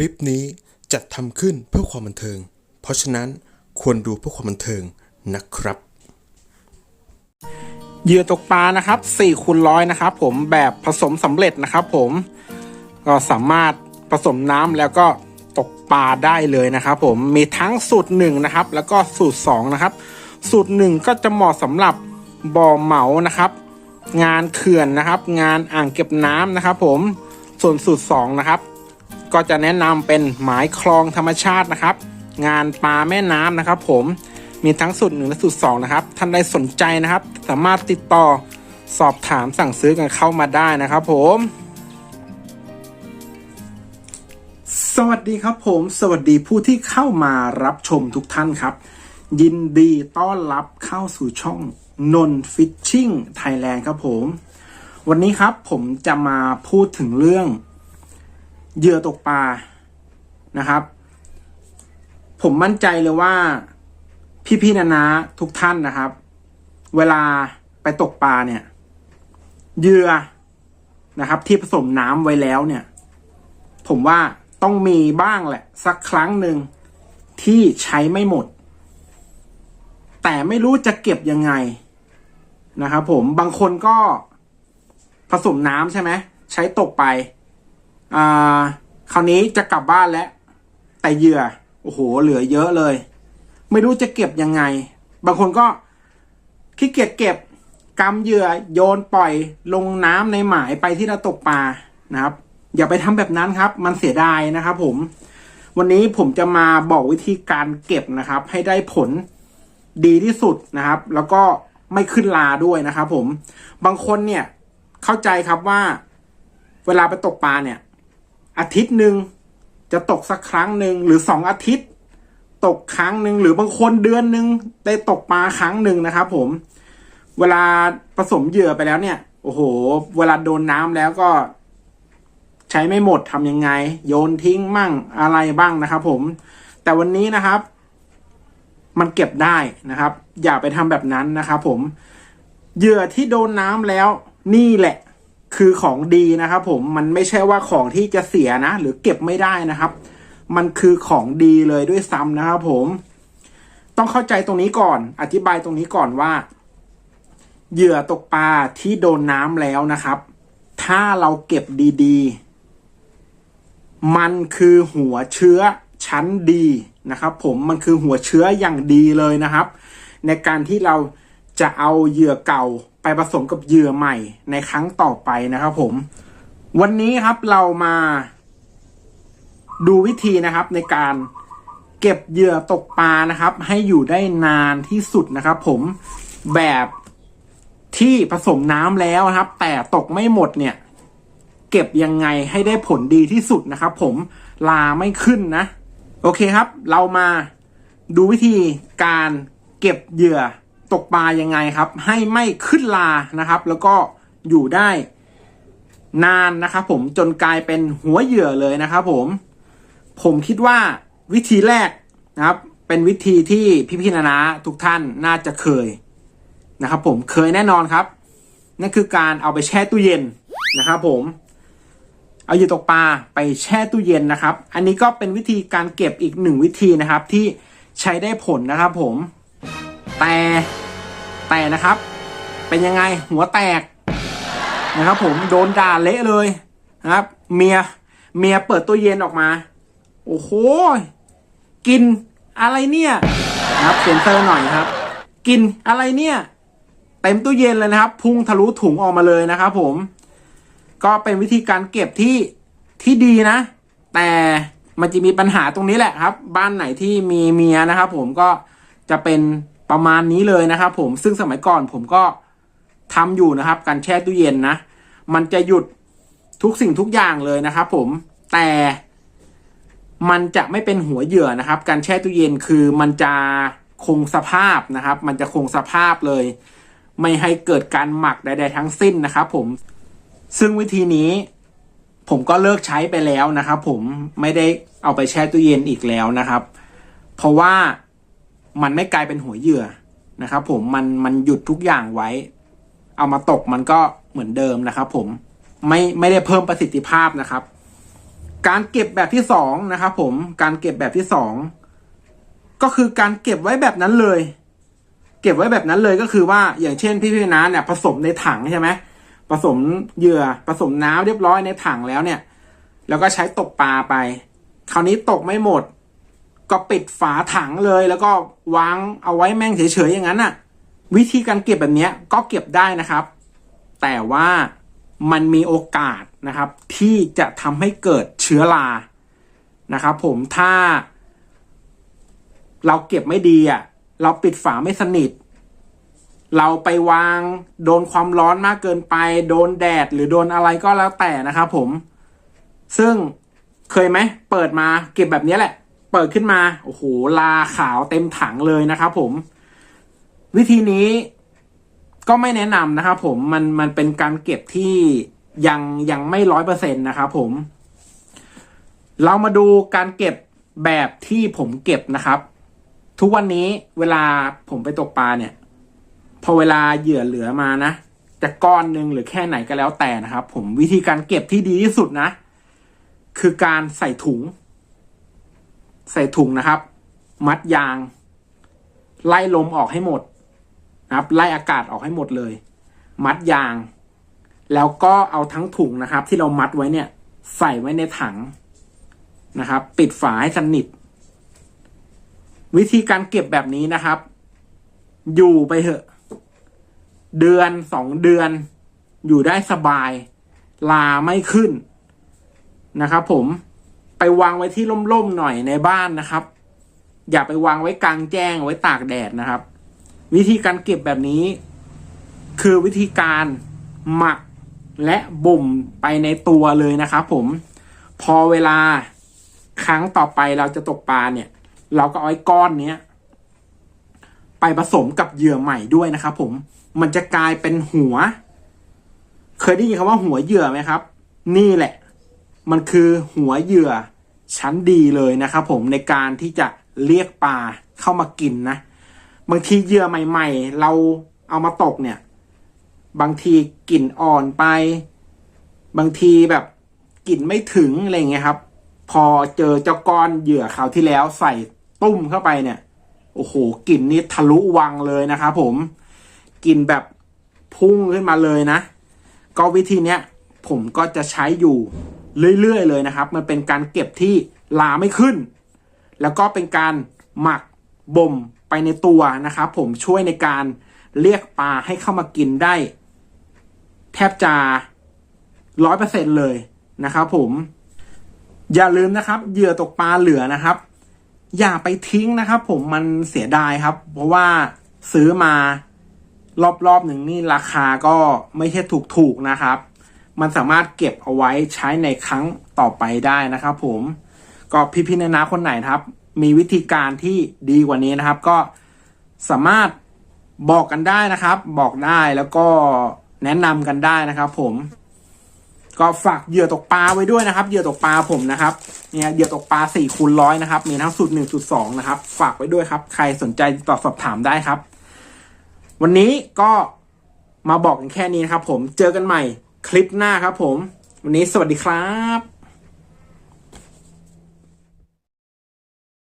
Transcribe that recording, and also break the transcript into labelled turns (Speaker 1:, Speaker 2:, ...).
Speaker 1: ลิปนี้จัดทำขึ้นเพื่อความบันเทิง เพราะฉะนั้นควรดูเพื่อความบันเทิงนะครับ
Speaker 2: เหยื่อตกปลานะครับ4คูณร้อยนะครับผมแบบผสมสำเร็จนะครับผมก็สามารถผสมน้ำแล้วก็ตกปลาได้เลยนะครับผมมีทั้งสูตร1นะครับแล้วก็สูตร2นะครับสูตร 1 ก็จะเหมาะสำหรับบ่อเหมานะครับ งานเขื่อนนะครับ งานอ่างเก็บน้ำนะครับ ผมส่วนสูตร2นะครับ ก็จะแนะนำเป็นหมายคลองธรรมชาตินะครับ งานปลาแม่น้ำนะครับผมมีทั้งสูตรหนึ่งและสูตรสองนะครับท่านใดสนใจนะครับ สามารถติดต่อสอบถามสั่งซื้อกันเข้ามาได้นะครับผมสวัสดีครับผม สวัสดีผู้ที่เข้ามารับชมทุกท่านครับ ยินดีต้อนรับเข้าสู่ช่องนนฟิชชิ่งไทยแลนด์ครับผม วันนี้ครับผมจะมาพูดถึงเรื่อง เหยื่อตกปลานะครับ ผมมั่นใจเลยว่าพี่ๆนานาทุกท่านนะครับ เวลาไปตกปลาเนี่ยเหยื่อนะครับ ที่ผสมน้ำไว้แล้วเนี่ย ผมว่าต้องมีบ้างแหละ สักครั้งหนึ่งที่ใช้ไม่หมด แต่ไม่รู้จะเก็บยังไงนะครับผมบางคนก็ผสมน้ำใช่ไหมใช้ตกไป อ่าคราวนี้จะกลับบ้านแล้ว แต่เหยื่อ โอ้โห เหลือเยอะเลย ไม่รู้จะเก็บยังไง บางคนก็ขี้เกียจเก็บกำเหยื่อโยนปล่อยลงน้ำในหมายไปที่เราตกปลานะครับ อย่าไปทำแบบนั้นครับ มันเสียดายนะครับผม วันนี้ผมจะมาบอกวิธีการเก็บนะครับ ให้ได้ผลดีที่สุดนะครับ แล้วก็ไม่ขึ้นลาด้วยนะครับผม บางคนเนี่ยเข้าใจครับว่า เวลาไปตกปลาเนี่ย อาทิตย์หนึ่งจะตกสักครั้งหนึ่งหรือสองอาทิตย์ ตกครั้งหนึ่งหรือบางคนเดือนหนึ่งได้ตกปลาครั้งหนึ่งนะครับ ผม เวลาผสมเหยื่อไปแล้วเนี่ย โอ้โห เวลาโดนน้ำแล้วก็ ใช้ไม่หมดทำยังไง โยนทิ้งมั่งอะไรบ้างนะครับ ผม แต่วันนี้นะครับ มันเก็บได้นะครับ อย่าไปทำแบบนั้นนะครับ ผมเหยื่อที่โดนน้ำแล้ว นี่แหละ คือของดีนะครับผมมันไม่ใช่ว่าของที่จะเสียนะ หรือเก็บไม่ได้นะครับ มันคือของดีเลยด้วยซ้ำนะครับผม ต้องเข้าใจตรงนี้ก่อน อธิบายตรงนี้ก่อนว่า เหยื่อตกปลาที่โดนน้ำแล้วนะครับ ถ้าเราเก็บดีๆ มันคือหัวเชื้อชั้นดีนะครับ ผมมันคือหัวเชื้ออย่างดีเลยนะครับ ในการที่เราจะเอาเหยื่อเก่า ผสมกับเหยื่อใหม่ในครั้งต่อไปนะครับ ผม วันนี้ครับเรามาดูวิธีนะครับในการเก็บเหยื่อตกปลานะครับ ให้อยู่ได้นานที่สุดนะครับ ผมแบบที่ผสมน้ำแล้วนะครับ แต่ตกไม่หมดเนี่ย เก็บยังไงให้ได้ผลดีที่สุดนะครับ ผมลาไม่ขึ้นนะ โอเคครับ เรามาดูวิธีการเก็บเหยื่อ ตกปลายังไงครับ ให้ไม่ขึ้นลานะครับ แล้วก็อยู่ได้นานนะครับผมจนกลายเป็นหัวเหยื่อเลยนะครับผม ผมคิดว่าวิธีแรกนะครับ เป็นวิธีที่พี่ๆนานาทุกท่านน่าจะเคยนะครับ ผมเคยแน่นอนครับ นั่นคือการเอาไปแช่ตู้เย็นนะครับผม เอาเหยื่อตกปลาไปแช่ตู้เย็นนะครับ อันนี้ก็เป็นวิธีการเก็บอีกหนึ่งวิธีนะครับ ที่ใช้ได้ผลนะครับผม แต่แต่นะครับ เป็นยังไงหัวแตกนะครับ ผมโดนด่าเละเลยนะครับ เมียเมียเปิดตู้เย็นออกมา โอ้โหกินอะไรเนี่ยนะครับเซ็นเซอร์หน่อยครับ กินอะไรเนี่ยเต็มตู้เย็นเลยนะครับ พุ่งทะลุถุงออกมาเลยนะครับ ผม ก็เป็นวิธีการเก็บที่ที่ดีนะ แต่มันจะมีปัญหาตรงนี้แหละครับ บ้านไหนที่มีเมียนะครับ ผมก็จะเป็น ประมาณนี้เลยนะครับ ผมซึ่งสมัยก่อนผมก็ทำอยู่นะครับ การแช่ตู้เย็นนะ มันจะหยุดทุกสิ่งทุกอย่างเลยนะครับ ผมแต่มันจะไม่เป็นหัวเหยื่อนะครับ การแช่ตู้เย็นคือมันจะคงสภาพนะครับ มันจะคงสภาพเลย ไม่ให้เกิดการหมักใด ๆ ทั้งสิ้นนะครับ ผมซึ่งวิธีนี้ผมก็เลิกใช้ไปแล้วนะครับ ผมไม่ได้เอาไปแช่ตู้เย็นอีกแล้วนะครับ เพราะว่า มันไม่กลายเป็นหัวเหยื่อนะครับผมมันมันหยุดทุกอย่างไว้ เอามาตกมันก็เหมือนเดิมนะครับผมไม่ไม่ได้เพิ่มประสิทธิภาพนะครับ การเก็บแบบที่สองนะครับผมการเก็บแบบที่สองก็คือการเก็บไว้แบบนั้นเลย เก็บไว้แบบนั้นเลยก็คือว่าอย่างเช่นพี่พี่น้าเนี่ยผสมในถังใช่ไหมผสมเหยื่อผสมน้ำเรียบร้อยในถังแล้วเนี่ย แล้วก็ใช้ตกปลาไป คราวนี้ตกไม่หมด ก็ปิดฝาถังเลย แล้วก็วางเอาไว้แม่งเฉยๆอย่างนั้นน่ะ วิธีการเก็บแบบนี้ก็เก็บได้นะครับ แต่ว่ามันมีโอกาสนะครับ ที่จะทำให้เกิดเชื้อรานะครับ ผมถ้า เราเก็บไม่ดีอะเราปิดฝาไม่สนิท เราไปวางโดนความร้อนมากเกินไป โดนแดดหรือโดนอะไรก็แล้วแต่นะครับผม ซึ่งเคยไหมเปิดมาเก็บแบบนี้แหละ เปิดขึ้นมา โอ้โห ลาขาวเต็มถังเลยนะครับผม วิธีนี้ก็ไม่แนะนำนะครับผมมันมันเป็นการเก็บที่ยังยังไม่ร้อยเปอร์เซ็นต์นะครับผม เรามาดูการเก็บแบบที่ผมเก็บนะครับ ทุกวันนี้เวลาผมไปตกปลาเนี่ย พอเวลาเหยื่อเหลือมานะจะก้อนหนึ่งหรือแค่ไหนก็แล้วแต่นะครับ ผมวิธีการเก็บที่ดีที่สุดนะ คือการใส่ถุง ใส่ถุงนะครับ มัดยาง ไล่ลมออกให้หมดนะครับ ไล่อากาศออกให้หมดเลย มัดยาง แล้วก็เอาทั้งถุงนะครับ ที่เรามัดไว้เนี่ย ใส่ไว้ในถังนะครับ ปิดฝาให้สนิท วิธีการเก็บแบบนี้นะครับ อยู่ไปเถอะ เดือนสองเดือน อยู่ได้สบาย ลาไม่ขึ้นนะครับผม ไปวางไว้ที่ร่มๆหน่อยในบ้านนะครับ อย่าไปวางไว้กลางแจ้งไว้ตากแดดนะครับ วิธีการเก็บแบบนี้ คือวิธีการหมักและบ่มไปในตัวเลยนะครับผมพอเวลาครั้งต่อไปเราจะตกปลาเนี่ย เราก็เอาไอ้ก้อนเนี้ยไปผสมกับเหยื่อใหม่ด้วยนะครับผมมันจะกลายเป็นหัว เคยได้ยินคำว่าหัวเหยื่อไหมครับ นี่แหละ มันคือหัวเหยื่อชั้นดีเลยนะครับผมในการที่จะเรียกปลาเข้ามากินนะ บางทีเหยื่อใหม่ ๆ เราเอามาตกเนี่ย บางทีกลิ่นอ่อนไป บางทีแบบกลิ่นไม่ถึงอะไรเงี้ยครับ พอเจอเจ้าก้อนเหยื่อคราวที่แล้วใส่ตุ้มเข้าไปเนี่ย โอ้โหกลิ่นนี่ทะลุวังเลยนะครับผมกลิ่นแบบพุ่งขึ้นมาเลยนะ ก็วิธีเนี้ยผมก็จะใช้อยู่ เรื่อยๆเลยนะครับ มันเป็นการเก็บที่ลาไม่ขึ้น แล้วก็เป็นการหมักบ่มไปในตัวนะครับผมช่วยในการเรียกปลาให้เข้ามากินได้ แทบจะร้อยเปอร์เซ็นเลยนะครับผมอย่าลืมนะครับ เหยื่อตกปลาเหลือนะครับ อย่าไปทิ้งนะครับ ผมมันเสียดายครับ เพราะว่าซื้อมารอบๆหนึ่งนี่ราคาก็ไม่ใช่ถูกๆนะครับ มันสามารถเก็บเอาไว้ใช้ในครั้งต่อไปได้นะครับผมก็พี่ๆนานาคนไหนครับ มีวิธีการที่ดีกว่านี้นะครับ ก็สามารถบอกกันได้นะครับ บอกได้แล้วก็แนะนำกันได้นะครับผมก็ฝากเหยื่อตกปลาไว้ด้วยนะครับ เหยื่อตกปลาผมนะครับ เนี่ยเหยื่อตกปลา4คูณร้อยนะครับ มีทั้งสูตร1สูตร2นะครับ ฝากไว้ด้วยครับ ใครสนใจติดต่อสอบถามได้ครับ วันนี้ก็มาบอกกันแค่นี้นะครับผม เจอกันใหม่ คลิปหน้าครับผม วันนี้สวัสดีครับ